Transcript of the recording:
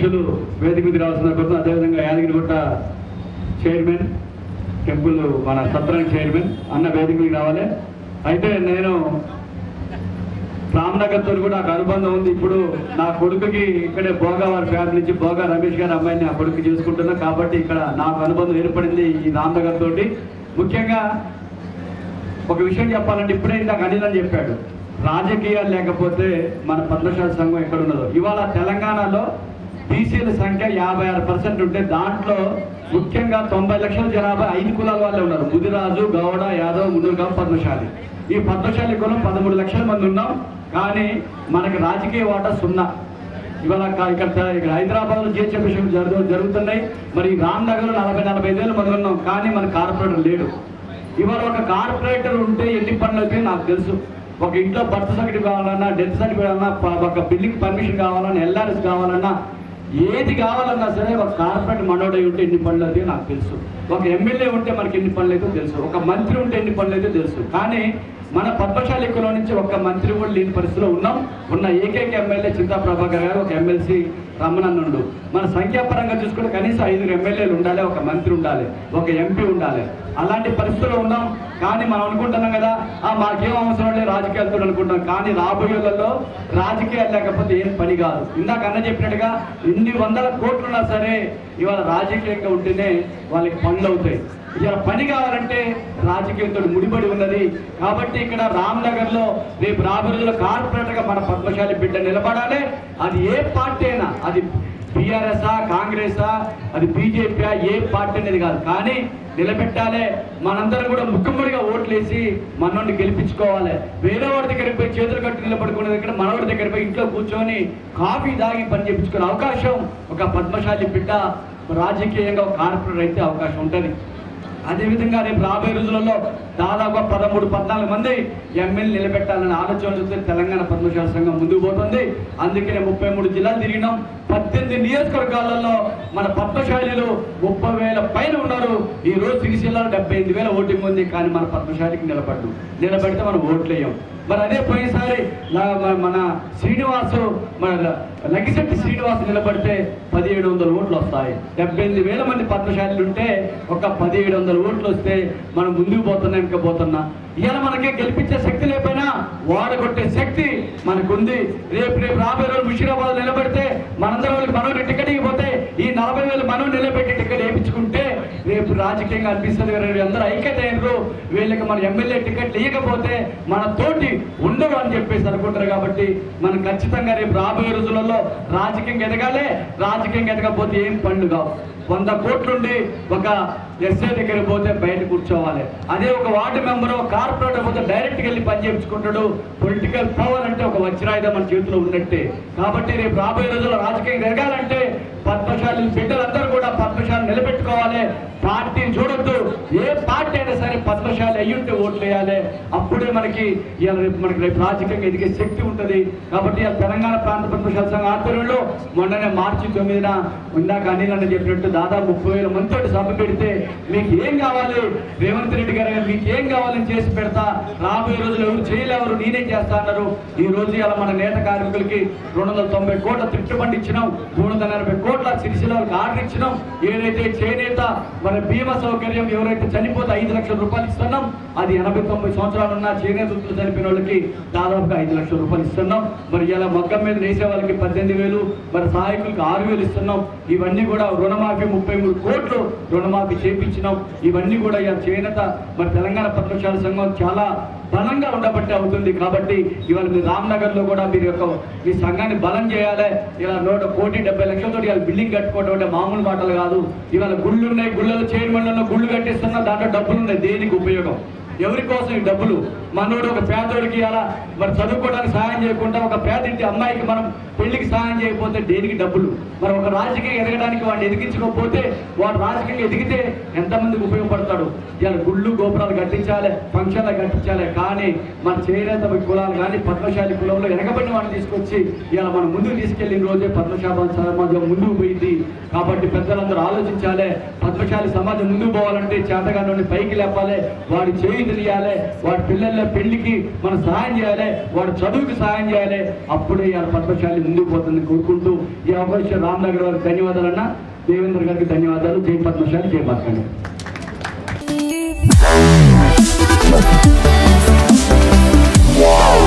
అధ్యక్షులు వేదిక మీద రావాల్సిన కోసం అదేవిధంగా యాదగిరిగుట్ట చైర్మన్ టెంపుల్ మన సత్రానికి చైర్మన్ అన్న వేదిక మీద రావాలి. అయితే నేను రామ్నగర్తో కూడా నాకు అనుబంధం ఉంది. ఇప్పుడు నా కొడుకుకి ఇక్కడే భోగా వారి ఫ్యామిలీ నుంచి భోగా రమేష్ గారి అమ్మాయిని నా కొడుకు చేసుకుంటున్నా. కాబట్టి ఇక్కడ నాకు అనుబంధం ఏర్పడింది ఈ రామ్నగర్ తోటి. ముఖ్యంగా ఒక విషయం చెప్పాలంటే ఇప్పుడే ఇందాక అనిల్ అని చెప్పాడు. రాజకీయాలు లేకపోతే మన పద్మశాల సంఘం ఎక్కడ ఉండదు ఇవాళ తెలంగాణలో బీసీల సంఖ్య యాభై ఆరు పర్సెంట్ ఉంటే దాంట్లో ముఖ్యంగా తొంభై లక్షల జనాభా ఐదు కులాల వాళ్ళే ఉన్నారు. ముదిరాజు గౌడ యాదవ్ మునుగా పద్మశాలి. ఈ పద్మశాలి కులం పదమూడు లక్షల మంది ఉన్నాం. కానీ మనకి రాజకీయ వాటా సున్నా. ఇవాళ ఇక్కడ ఇక్కడ హైదరాబాద్లో చేసే జిహెచ్ఎం విషయం జరుగు జరుగుతున్నాయి. మరి రామ్నగర్ నలభై నలభై ఐదు వేల మంది ఉన్నాం. కానీ మన కార్పొరేటర్ లేడు. ఇవాళ ఒక కార్పొరేటర్ ఉంటే ఎన్ని పనులు అయితే నాకు తెలుసు. ఒక ఇంట్లో బర్త్ సర్టిఫికేట్ కావాలన్నా డెత్ సర్టిఫికేట్ కావాలన్నా ఒక బిల్డింగ్ పర్మిషన్ కావాలన్నా ఎల్ఆర్ఎస్ కావాలన్నా ఏది కావాలన్నా సరే ఒక కార్పొరేట్ మనోడై ఉంటే ఎన్ని పనులు అయితే నాకు తెలుసు. ఒక ఎమ్మెల్యే ఉంటే మనకి ఎన్ని పనులు అయితే తెలుసు. ఒక మంత్రి ఉంటే ఎన్ని పనులు అయితే తెలుసు. కానీ మన పద్మశాల ఎక్కువలో నుంచి ఒక మంత్రి కూడా లేని పరిస్థితిలో ఉన్నాం. ఉన్న ఏకైక ఎమ్మెల్యే చింతా ప్రభాకర్ గారు ఒక ఎమ్మెల్సీ రమ్మనన్నుడు మన సంఖ్యాపరంగా చూసుకుంటే కనీసం ఐదుగురు ఎమ్మెల్యేలు ఉండాలి ఒక మంత్రి ఉండాలి ఒక ఎంపీ ఉండాలి. అలాంటి పరిస్థితుల్లో ఉన్నాం. కానీ మనం అనుకుంటున్నాం కదా ఆ మాకేం అవసరం లేదు రాజకీయాలతో అనుకుంటున్నాం. కానీ రాబోయేళ్ళలో రాజకీయాలు లేకపోతే ఏం పని కాదు. ఇందాక అన్న చెప్పినట్టుగా ఎన్ని వందల కోట్లున్నా సరే ఇవాళ రాజకీయంగా ఉంటేనే వాళ్ళకి పనులు అవుతాయి. ఇలా పని కావాలంటే రాజకీయంతో ముడిపడి ఉన్నది. కాబట్టి ఇక్కడ రామ్నగర్లో రేపు రాబోయే రోజుల్లో మన పద్మశాలి బిడ్డ నిలబడాలి. అది ఏ పార్టీ అయినా అది బీఆర్ఎస్ఆ కాంగ్రెసా అది బీజేపీ ఏ పార్టీ అనేది కాదు. కానీ నిలబెట్టాలి. మనందరం కూడా ముక్కుమ్మడిగా ఓట్లేసి మనోడిని గెలిపించుకోవాలి. వేరే వాడి దగ్గరికి పోయి చేతులు కట్టి నిలబడుకునే దగ్గర మనవాడి దగ్గర పోయి ఇంట్లో కూర్చొని కాఫీ తాగి పని చేయించుకునే అవకాశం ఒక పద్మశాలి బిడ్డ రాజకీయంగా ఒక కార్పొరేటర్ అయితే అవకాశం ఉంటుంది. అదేవిధంగా రేపు రాబోయే రోజులలో దాదాపు పదమూడు పద్నాలుగు మంది ఎమ్మెల్యే నిలబెట్టాలని ఆలోచన చూస్తే తెలంగాణ పద్మశాల సంఘం ముందుకు పోతుంది. అందుకనే ముప్పై మూడు జిల్లాలు తిరిగినాం. పద్దెనిమిది నియోజకవర్గాలలో మన పద్మశాలిలు ముప్పై వేల పైన ఉన్నారు. ఈ రోజు సిరిసిల్లలో డెబ్బై ఎనిమిది వేల ఓటింగ్ ఉంది కానీ మన పద్మశాలికి నిలబడ్డు. నిలబెడితే మనం ఓట్లేయం. మరి అదే పోయినసారి మన శ్రీనివాసు మన లగిశెట్టి శ్రీనివాసు నిలబడితే పదిహేడు వందల ఓట్లు వస్తాయి. డెబ్బై ఎనిమిది వేల మంది పద్మశాలీలు ఉంటే ఒక పదిహేడు వందల ఓట్లు వస్తే మనం ముందుకు పోతున్నా ఇంకా పోతున్నా. ఇవాళ మనకే గెలిపించే శక్తి లేకపోయినా వాడగొట్టే శక్తి మనకుంది. రేపు రేపు రాబోయే రోజు ముషీరాబాద్ నిలబడితే మనందరం వాళ్ళకి మనం టికెట్ ఇవ్వకపోతే ఈ నలభై వేలు మనం నిలబెట్టి టికెట్ వేయించుకుంటే రేపు రాజకీయంగా అనిపిస్తుంది వీళ్ళు అందరూ ఐక్యత అయినరు వీళ్ళకి మన ఎమ్మెల్యే టికెట్లు ఇవ్వకపోతే మన తోటి ఉండరు అని చెప్పేసి అనుకుంటారు కాబట్టి మనం ఖచ్చితంగా రేపు రాబోయే రోజులలో రాజకీయంగా ఎదగాలి రాజకీయంగా ఎదగకపోతే ఏం పనులు కావు. వంద కోట్లుండి ఒక ఎస్ఏ దగ్గరికి పోతే బయట కూర్చోవాలి. అదే ఒక వార్డు మెంబర్ కార్పొరేటర్ పోతే డైరెక్ట్గా వెళ్ళి పని చేయించుకుంటాడు. పొలిటికల్ పవర్ అంటే ఒక వజ్రాయుధం మన చేతిలో ఉన్నట్టే. కాబట్టి రేపు రాబోయే రోజుల్లో రాజకీయం జరగాలంటే పద్మశాలి బిడ్డలందరూ కూడా పద్మశాలి నిలబెట్టుకోవాలి. పార్టీ అయినా సరే పద్మశాలి అయ్యుంటే ఓట్లు వేయాలి. అప్పుడే మనకి ఇవాళ రేపు మనకి రేపు రాజకీయంగా ఎదిగే శక్తి ఉంటుంది. కాబట్టి ఇవాళ తెలంగాణ ప్రాంత పద్మశాల సంఘం ఆధ్వర్యంలో మొన్ననే మార్చి తొమ్మిదిన ఇందాక అనిల్ అన్న చెప్పినట్టు దాదాపు ముప్పై వేల మందితో సభ పెడితే మీకు ఏం కావాలి? రేవంత్ రెడ్డి గారు మీకు ఏం కావాలని చేసి పెడతా? రాబోయే రోజులు ఎవరు చేయలేవరు నేనేం చేస్తా అన్నారు. ఈ రోజు ఇలా మన నేత కార్మికులకి రెండు వందల తొంభై కోట్ల తిట్టుబండి ఇచ్చినాం. మూడు వందల ఎనభై కోట్ల సిరిసిలకు ఆర్డర్ ఇచ్చినాం. ఏదైతే చేనేత మన బీమా సౌకర్యం ఎవరైతే చనిపోతే ఐదు లక్షల రూపాయలు ఇస్తున్నాం. అది ఎనభై తొంభై సంవత్సరాలు ఉన్న చేనేత వృత్తులు చనిపోయిన వాళ్ళకి దాదాపుగా ఐదు లక్షల రూపాయలు ఇస్తున్నాం. మరి ఇలా మొగ్గం మీద వేసే వాళ్ళకి పద్దెనిమిది వేలు మరి సహాయకులకు ఆరు వేలు ఇస్తున్నాం. ఇవన్నీ కూడా రుణమాఫీ ముప్పై మూడు కోట్లు రుణమాఫీ చేపించినాం. ఇవన్నీ కూడా ఇలా చేనేత మరి తెలంగాణ పద్మశాల సంఘం చాలా బలంగా ఉండబట్టి అవుతుంది. కాబట్టి ఇవాళ మీ రామ్నగర్లో కూడా మీరు యొక్క మీ సంఘాన్ని బలం చేయాలి. ఇలా నూట కోటి డెబ్బై లక్షలతో ఇవాళ బిల్డింగ్ కట్టుకోవడం అంటే మామూలు మాటలు కాదు. ఇవాళ గుళ్ళు ఉన్నాయి గుళ్ళలో చైర్మన్లలో గుళ్ళు కట్టిస్తున్నా దాంట్లో డబ్బులు ఉన్నాయి దేనికి ఉపయోగం? ఎవరి కోసం ఈ డబ్బులు? మనోడు ఒక పేదోడికి అలా మరి చదువుకోవడానికి సహాయం చేయకుండా ఒక పేదింటి అమ్మాయికి మనం పెళ్ళికి సహాయం చేయకపోతే దేనికి డబ్బులు? మరి ఒక రాజకీయం ఎదగడానికి వాడిని ఎదిగించకపోతే వాడు రాజకీయంగా ఎదిగితే ఎంతమందికి ఉపయోగపడతాడు? ఇలా గుళ్ళు గోపురాలు కట్టించాలి ఫంక్షన్లు కట్టించాలి కానీ మన చేనేత కులాలు కానీ పద్మశాలి కులంలో వెనకబడిన వాడిని తీసుకొచ్చి ఇలా మనం ముందుకు తీసుకెళ్ళిన రోజే పద్మశాల సమాజం ముందుకు పోయింది. కాబట్టి పెద్దలందరూ ఆలోచించాలి పద్మశాలి సమాజం ముందుకు పోవాలంటే చేతగానే పైకి లేపాలి వాడి చేయి తెలియాలి. వాడి పిల్లల పెళ్ళికి మనం సహాయం చేయాలి. వాడి చదువుకి సహాయం చేయాలి. అప్పుడే ఆ పద్మశాలి ముందుకు పోతుంది కోరుకుంటూ ఈ అవకాశం రామ్ నగర్ వారికి ధన్యవాదాలన్న. దేవేంద్ర గారికి ధన్యవాదాలు. జయ పద్మశాలి జయ పద్మశాలి